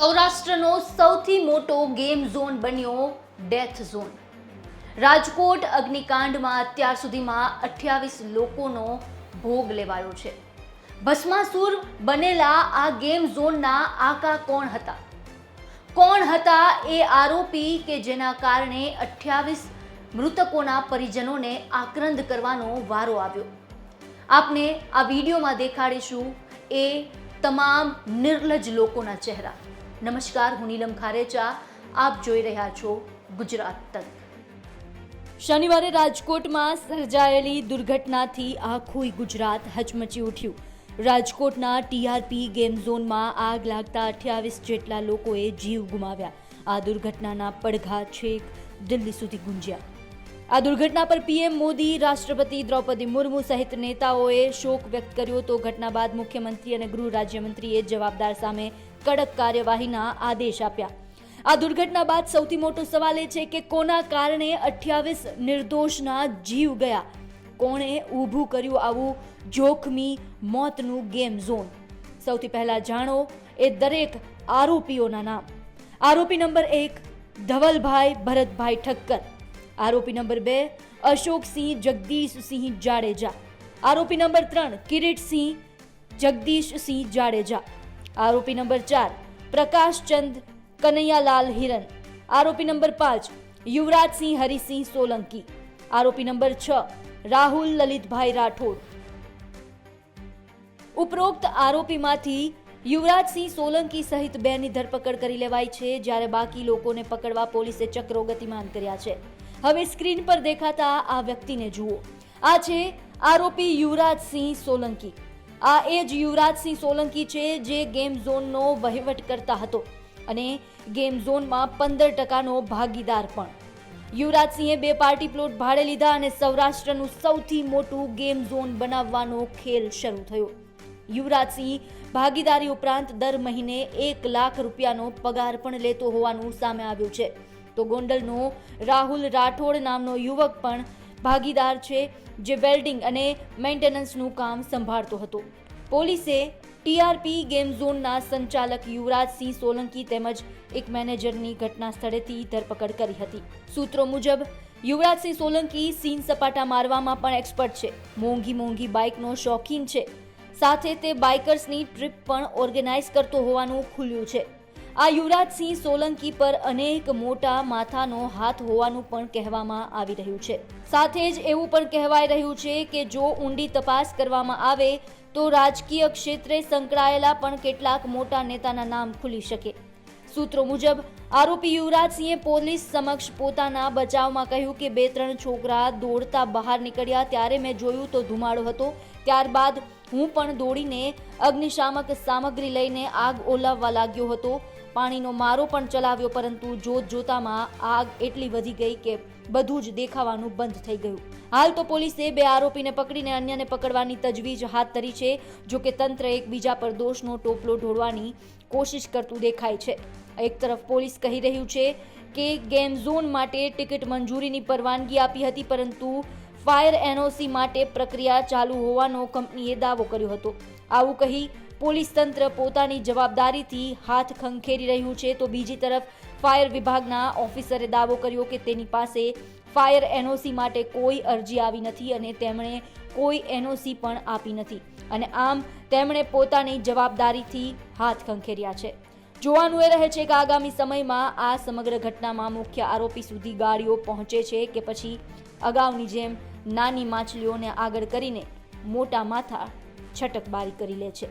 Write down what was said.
સૌરાષ્ટ્રનો સૌથી મોટો game zone બન્યો ડેથ ઝોન. રાજકોટ અગ્નિકાંડમાં અત્યાર સુધીમાં અઠ્યાવીસ લોકોનો ભોગ લેવાયો છે. ભસ્માસુર બનેલા આ ગેમ ઝોનના આકા કોણ હતા? કોણ હતા એ આરોપી કે જેના કારણે અઠ્યાવીસ મૃતકોના પરિજનોને આક્રંદ કરવાનો વારો આવ્યો? આપને આ વિડીયોમાં દેખાડીશું એ તમામ નિર્લજ લોકોના ચહેરા. નમસ્કાર, હું નીલમ ખારેચા. આપ જોઈ રહ્યા છો ગુજરાત તક. શનિવારે રાજકોટમાં સર્જાયેલી દુર્ઘટનાથી આખું ગુજરાત હચમચી ઉઠ્યું. રાજકોટના ટીઆરપી ગેમ ઝોનમાં આગ લાગતા અઠ્યાવીસ જેટલા લોકોએ જીવ ગુમાવ્યા. આ દુર્ઘટનાના પડઘા છેક દિલ્હી સુધી ગુંજ્યા. આ દુર્ઘટના પર પીએમ મોદી, રાષ્ટ્રપતિ દ્રૌપદી મુર્મુ સહિત નેતાઓએ શોક વ્યક્ત કર્યો તો ઘટના બાદ મુખ્યમંત્રી અને ગૃહ રાજ્યમંત્રીએ જવાબદાર સામે કડક કાર્યવાહીના આદેશ આપ્યા. આ દુર્ઘટના બાદ સૌથી મોટો સવાલ એ છે કે કોના કારણે અઠ્યાવીસ નિર્દોષના જીવ ગયા? કોણે ઊભું કર્યું આવું જોખમી મોતનું ગેમ ઝોન? સૌથી પહેલા જાણો એ દરેક આરોપીઓના નામ. આરોપી નંબર એક, ધવલભાઈ ભરતભાઈ ઠક્કર. આરોપી નંબર બે, અશોકસિંહ જગદીશસિંહ જાડેજા. આરોપી નંબર ત્રણ, કિરીટસિંહ જગદીશસિંહ જાડેજા. આરોપી નંબર ચાર, પ્રકાશચંદ કનૈયાલાલ હિરન. આરોપી નંબર પાંચ, યુવરાજસિંહ હરિસિંહ સોલંકી. આરોપી નંબર છ, રાહુલ લલિતભાઈ રાઠોડ. ઉપરોક્ત આરોપીમાંથી યુવરાજસિંહ સોલંકી સહિત બેની ધરપકડ કરી લેવાઈ છે, જ્યારે બાકી લોકોને પકડવા પોલીસે ચક્રો ગતિમાન કર્યા છે. હવે સ્ક્રીન પર દેખાતા આ વ્યક્તિને જુઓ. આ છે આરોપી યુવરાજસિંહ સોલંકી. આ એ જ યુવરાજસિંહ સોલંકી છે જે ગેમ ઝોનનો વહીવટ કરતા હતો અને ગેમ ઝોનમાં પંદર ટકાનો ભાગીદાર પણ. યુવરાજસિંહે બે પાર્ટી પ્લોટ ભાડે લીધા અને સૌરાષ્ટ્રનું સૌથી મોટું ગેમ ઝોન બનાવવાનો ખેલ શરૂ થયો. યુવરાજસિંહ ભાગીદારી ઉપરાંત દર મહિને એક લાખ રૂપિયાનો પગાર પણ લેતો હોવાનું સામે આવ્યું છે. તો ગોંડલનો રાહુલ રાઠોડ નામનો યુવક પણ ભાગીદાર છે જે વેલ્ડિંગ અને મેન્ટેનન્સનું કામ સંભાળતો હતો. પોલીસે ટીઆરપી ગેમ ઝોનના સંચાલક યુવરાજસિંહ સોલંકી તેમજ એક મેનેજરની ઘટના સ્થળેથી ધરપકડ કરી હતી. સૂત્રો મુજબ, યુવરાજસિંહ સોલંકી સીન સપાટા મારવામાં પણ એક્સપર્ટ છે. મોંઘી મોંઘી બાઇકનો શોખીન છે. સાથે તે બાઇકર્સની ટ્રીપ પણ ઓર્ગેનાઇઝ કરતો હોવાનું ખુલ્યું છે. આ યુવરાજસિંહ સોલંકી પર અનેક મોટા માથાનો હાથ હોવાનું પણ કહેવામાં આવી રહ્યું છે. સાથે જ એવું પણ કહેવાય રહ્યું છે કે જો ઊંડી તપાસ કરવામાં આવે, તો રાજકીય ક્ષેત્રે સંકળાયેલા પણ કેટલાક મોટા નેતાના નામ ખુલી શકે. સૂત્રો મુજબ, આરોપી યુવરાજસિંહે પોલીસ સમક્ષ પોતાના બચાવમાં કહ્યું કે બે ત્રણ છોકરા દોડતા બહાર નીકળ્યા ત્યારે મેં જોયું તો ધુમાડો હતો. ત્યારબાદ હું પણ દોડીને અગ્નિશામક સામગ્રી લઈને આગ ઓલાવવા લાગ્યો હતો. પાણીનો મારો પણ ચલાવ્યો, પરંતુ જોત જોતામાં આગ એટલી વધી ગઈ કે બધું જ દેખાવાનું બંધ થઈ ગયું. હાલ તો પોલીસે બે આરોપીને પકડીને અન્યને પકડવાની તજવીજ હાથ ધરી છે, જો કે તંત્ર એકબીજા પર દોષનો ટોપલો ઢોળવાની કોશિશ કરતું દેખાય છે. એક તરફ પોલીસ કહી રહ્યું છે કે ગેમ ઝોન માટે ટિકિટ મંજૂરીની પરવાનગી આપી હતી, પરંતુ ફાયર એનઓસી માટે પ્રક્રિયા ચાલુ હોવાનો કંપનીએ દાવો કર્યો હતો. આવું કહી પોલીસ તંત્ર પોતાની જવાબદારીથી હાથ ખંખેરી રહ્યું છે. તો બીજી તરફ ફાયર વિભાગના ઓફિસરે દાવો કર્યો કે તેની પાસે ફાયર એનઓસી માટે કોઈ અરજી આવી નથી અને તેમણે કોઈ એનઓસી પણ આપી નથી. અને આમ તેમણે પોતાની જવાબદારીથી હાથ ખંખેર્યા છે. જોવાનું એ રહે છે કે આગામી સમયમાં આ સમગ્ર ઘટનામાં મુખ્ય આરોપી સુધી ગાડીઓ પહોંચે છે કે પછી અગાઉની જેમ નાની માછલીઓને આગળ કરીને મોટા માથા છટકબારી કરી લે છે.